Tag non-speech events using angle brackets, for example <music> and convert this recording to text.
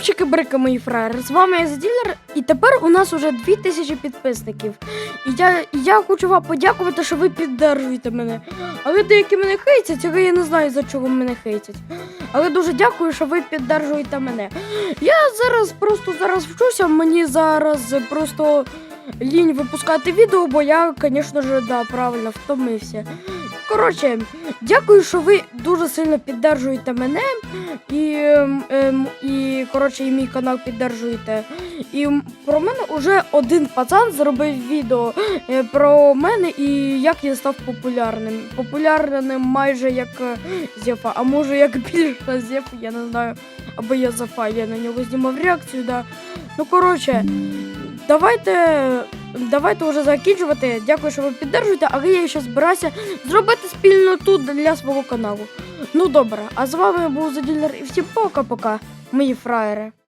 Здоровчики, брики, мої фраєри. З вами я Заділер, і тепер у нас уже 2000 підписників. І я, я хочу вам подякувати, що ви піддержуєте мене. Але деякі мене хейтять, але я не знаю, за чого мене хейтять. Але дуже дякую, що ви піддержуєте мене. Я зараз просто зараз вчуся, мені зараз просто лінь випускати відео, бо я, звісно ж, да, правильно втомився. Коротше, дякую, що ви дуже сильно піддержуєте мене і, ем, ем, і коротше, і мій канал піддержуєте. І про мене вже один пацан зробив відео е, про мене і як я став популярним. Популярним майже як е, Зефа, а може як <laughs> більше Зефа, я не знаю. Або я Зефа, я на нього знімав реакцію, да. Ну коротше, давайте. Давайте вже закінчувати. Дякую, що ви піддержуєте, але я ще збираюся зробити спільноту для свого каналу. Ну добре, а з вами був Заділер і всім пока-пока, мої фраєри.